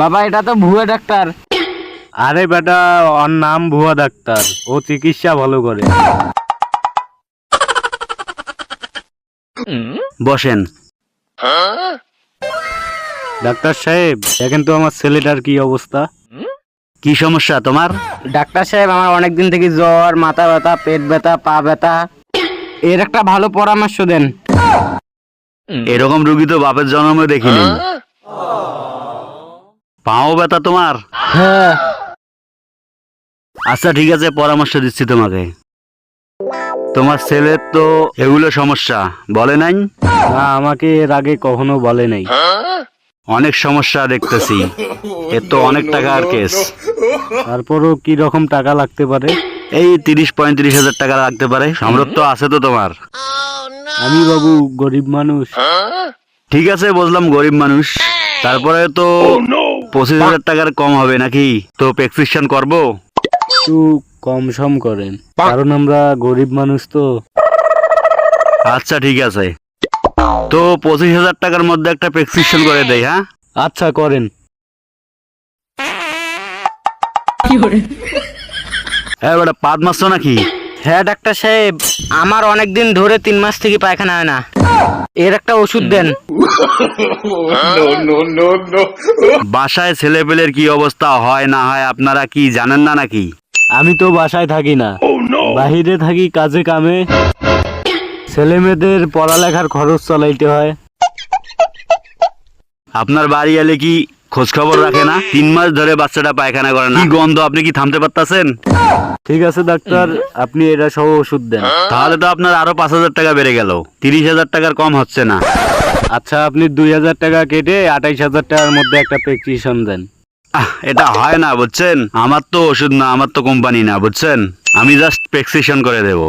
বাবা এটা তো ভুয়া ডাক্তার। আরে বেটা ওর নাম ভুয়া ডাক্তার। ও চিকিৎসা ভালো করে। বসেন। ডাক্তার সাহেব দেখেন তো আমার ছেলেটার কি অবস্থা। কি সমস্যা তোমার? ডাক্তার সাহেব আমার অনেক দিন থেকে জ্বর মাথা ব্যথা পেট ব্যথা পা ব্যথা। এর একটা ভালো পরামর্শ দেন। এরকম রুগী তো বাপের জন্মে দেখিনি। পাও ব্যথা তোমার? হ্যাঁ। আচ্ছা ঠিক আছে পরামর্শ দিচ্ছি তোমাকে। তোমার ছেলের তো এগুলো সমস্যা বলে নাই? না আমাকে এর আগে কখনো বলে নাই। অনেক সমস্যা দেখতেছি। এর তো অনেক টাকার কেস। তারপরও কি রকম টাকা লাগতে পারে? এই তিরিশ পঁয়ত্রিশ হাজার টাকা লাগতে পারে। সামর্থ্য আছে তো তোমার। আমি বাবু গরিব মানুষ। ঠিক আছে বুঝলাম গরিব মানুষ। তারপরে তো পঁচিশ হাজার টাকার কম হবে নাকি? তো প্রেসক্রিপশন করব? একটু কম সম করেন কারণ আমরা গরিব মানুষ তো। আচ্ছা ঠিক আছে। তো পঁচিশ হাজার টাকার মধ্যে একটা প্রেসক্রিপশন করে দেয় হ্যাঁ? আচ্ছা করেন। হ্যাঁ বেটা পাদ মারছো নাকি? হ্যাঁ ডাক্তার সাহেব আমার অনেক দিন ধরে তিন মাস থেকে পায়খানা হয় না। এর একটা ওষুধ দেন। বাসায় ছেলে পেলের কি অবস্থা? হয় না হয় আপনারা কি জানেন না নাকি? আমি তো বাসায় থাকি না। বাহিরে থাকি কাজে কামে। ছেলে মেয়েদের পড়ালেখার খরচ চালাইতে হয়। আপনার বাড়ি এলে কি খোঁজ খবর রাখে না তিন মাস ধরে বাচ্চাটা পায়খানা করে না। কি গন্ধ আপনি কি থামতে পারতাছেন? ঠিক আছে ডাক্তার আপনি এটা সহ ওষুধ দেন। তাহলে তো আপনার আরও পাঁচ হাজার টাকা বেড়ে গেল। তিরিশ হাজার টাকার কম হচ্ছে না। আচ্ছা আপনি দুই হাজার টাকা কেটে আঠাইশ হাজার টাকার মধ্যে একটা প্রেসক্রিপশন দেন। এটা হয় না বুঝছেন? আমার তো ওষুধ না আমার তো কোম্পানি না বুঝছেন? আমি জাস্ট প্রেসক্রিপশন করে দেব।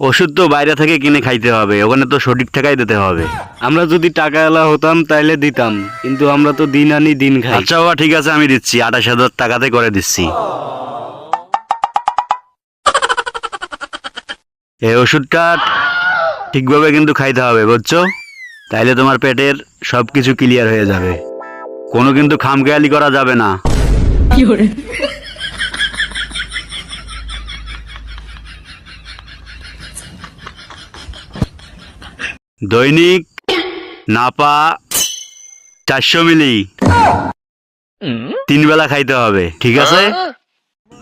ওষুধ তো বাইরে থেকে কিনে খাইতে হবে ওখানে তো সঠিক টাকাই দিতে হবে। আমরা যদি টাকা এলা হতাম তাইলে দিতাম কিন্তু আমরা তো দিন আনি দিন খাই। আচ্ছা বাবা ঠিক আছে আমি দিচ্ছি আঠাশ হাজার টাকাতে করে দিচ্ছি। এই ওষুধটা ঠিকভাবে কিন্তু খাইতে হবে বুঝছ? তাইলে তোমার পেটের সব কিছু ক্লিয়ার হয়ে যাবে। কোনো কিন্তু খামখেয়ালি করা যাবে না। দৈনিক নাপা চারশো মিলি। তিন বেলা খাইতে হবে ঠিক আছে?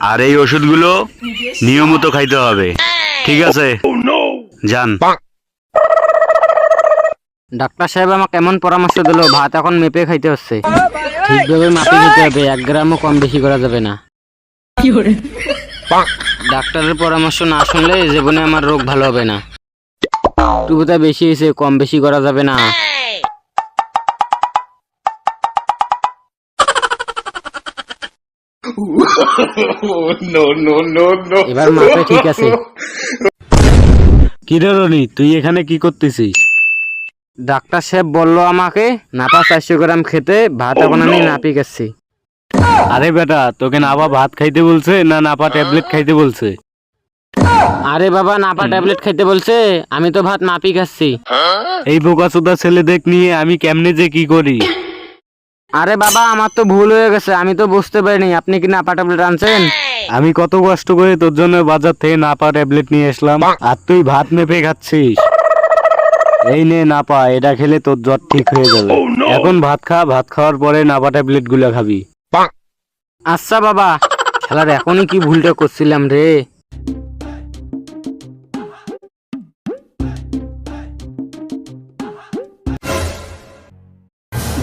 আর এই ওষুধগুলো নিয়মিত খাইতে হবে ঠিক আছে? যান। ডাক্তার সাহেব আমাকে এমন পরামর্শ দিল ভাত এখন মেপে খাইতে হচ্ছে। ঠিকভাবে মাপে খেতে হবে এক গ্রামও কম বেশি করা যাবে না। ডাক্তারের পরামর্শ না শুনলে জীবনে আমার রোগ ভালো হবে না। টুকুটা বেশি হয়েছে কম বেশি করা যাবে না। এবার মাপে ঠিক আছে। কিরে রনি তুই এখানে কি করতেছিস? ডাক্তার সাহেব বলল আমাকে নাপা চারশো গ্রাম খেতে ভাত এখন আমি নাপি গেছি আরে বেটা তোকে নাপা ভাত খাইতে বলছে না নাপা ট্যাবলেট খাইতে বলছে? আরে বাবা নাপা ট্যাবলেট খাইতে বলছে। আমি তো ভাত মাপি খাচ্ছি। এই বোকাচোদা ছেলেদের নিয়ে আমি কেমনে যে কি করি? আরে বাবা আমার তো ভুল হয়ে গেছে আমি তো বুঝতে পারিনি। আপনি কি নাপা ট্যাবলেট আনছেন? আমি কত কষ্ট করে তোর জন্য বাজার থেকে নাপা ট্যাবলেট নিয়ে আসলাম আর তুই ভাত মেপে খাচ্ছিস। এই নে নাপা এটা খেলে তোর জ্বর ঠিক হয়ে যাবে। এখন ভাত খা ভাত খাওয়ার পরে নাপা ট্যাবলেটগুলো খাবি আচ্ছা বাবা খেলার এখনই কি ভুলটা করছিলাম রে?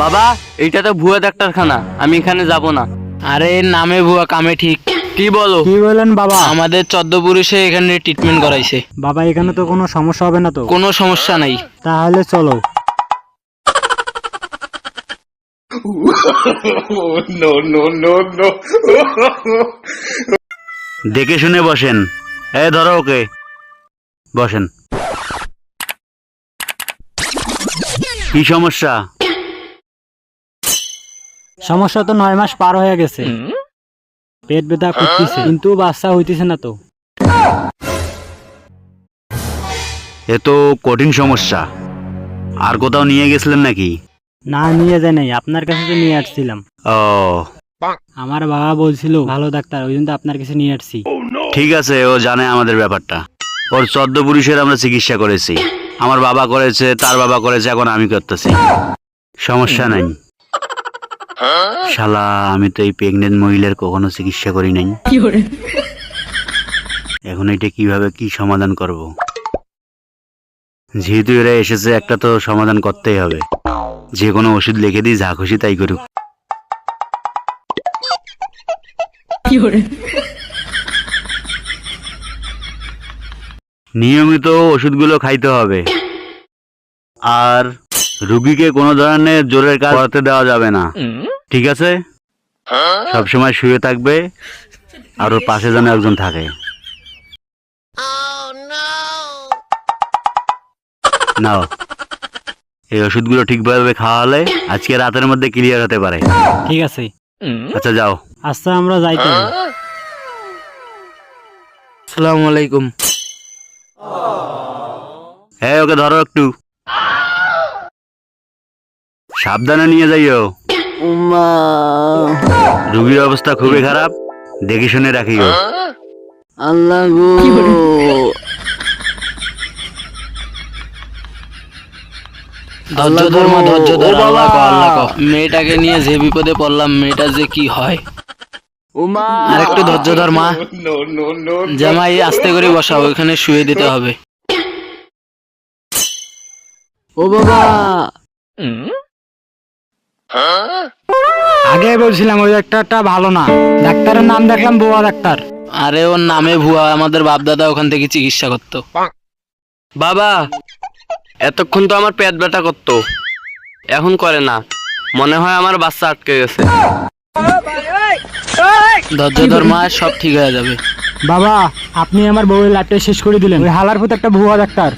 বাবা এটা তো ভুয়া ডাক্তারখানা আমি এখানে যাব না। আরে নামে ভুয়া কামে ঠিক। কি বলো? কি বলেন বাবা? আমাদের চোদ্দ পুরুষে এখানে ট্রিটমেন্ট করাইছে। বাবা এখানে তো কোনো সমস্যা হবে না তো? কোনো সমস্যা নাই। তাহলে চলো। দেখে শুনে বসেন। এ ধরো ওকে। বসেন। কি সমস্যা? সমস্যা তো নয় মাস পার হয়ে গেছে। পেট ব্যথা করতেছে কিন্তু বাচ্চা হইতেছে না তো। এ তো কঠিন সমস্যা। আর কোথাও নিয়ে গেছিলেন নাকি? না নিয়ে যায় নাই। আপনার কাছে তো নিয়ে আসছিলাম। ও। আমার বাবা বলছিল ভালো ডাক্তার ওই জন্য তো আপনার কাছে নিয়ে আসছি। ঠিক আছে ও জানে আমাদের ব্যাপারটা। ওর চোদ্দ পুরুষের আমরা চিকিৎসা করেছি। আমার বাবা করেছে তার বাবা করেছে এখন আমি করতেছি। সমস্যা নাই। শালা আমি তো এই প্রেগনেন্ট মহিলার কখনো চিকিৎসা করি নাই। এখন এটা কীভাবে কি সমাধান করব? যেহেতু এরা এসেছে একটা তো সমাধান করতেই হবে। যে কোনো ওষুধ লিখে দিই যা খুশি তাই করুক। নিয়মিত ওষুধগুলো খাইতে হবে। আর রুগীকে কোনো ধরনের জোরের কাজ করতে দেওয়া যাবে না। ঠিক আছে? সবসময় শুয়ে থাকবে আর ওর পাশে যেন একজন থাকে। নাও। এই ওষুধগুলো ঠিকভাবে খাওয়া হলে আজকে রাতের মধ্যে ক্লিয়ার হতে পারে। ঠিক আছে। আচ্ছা যাও। আচ্ছা আমরা যাইতে। আসসালামু আলাইকুম। হ্যাঁ ওকে ধরো একটু। সাবধানে নিয়ে যাইও। রুগীর অবস্থা খুবই খারাপ দেখে শুনে রাখিও। আল্লাহ ধৈর্য ধর ধৈর্য ধর আল্লাহ কো আল্লাহ কো মেয়েটাকে নিয়ে যে বিপদে পড়লাম মেয়েটা যে কি হয়? আর একটু ধৈর্য ধর মা। জামাই আস্তে করে বসাও ওইখানে শুয়ে দিতে হবে। ও বাবা। আগে বলছিলাম ওই ডাক্তারটা ভালো না। ডাক্তারের নাম দেখলাম বোয়া ডাক্তার। আরে ওর নামে ভুয়া আমাদের বাপ দাদা ওখান থেকে চিকিৎসা করতো। বাবা এতক্ষণ তো আমার পেট ব্যথা করতো। এখন করে না। মনে হয় আমার বাচ্চা আটকে গেছে। ধৈর্য ধর মা সব ঠিক হয়ে যাবে। বাবা আপনি আমার বউয়ের লাইফটা শেষ করে দিলেন। ওই হালার পুত একটা ভুয়া ডাক্তার।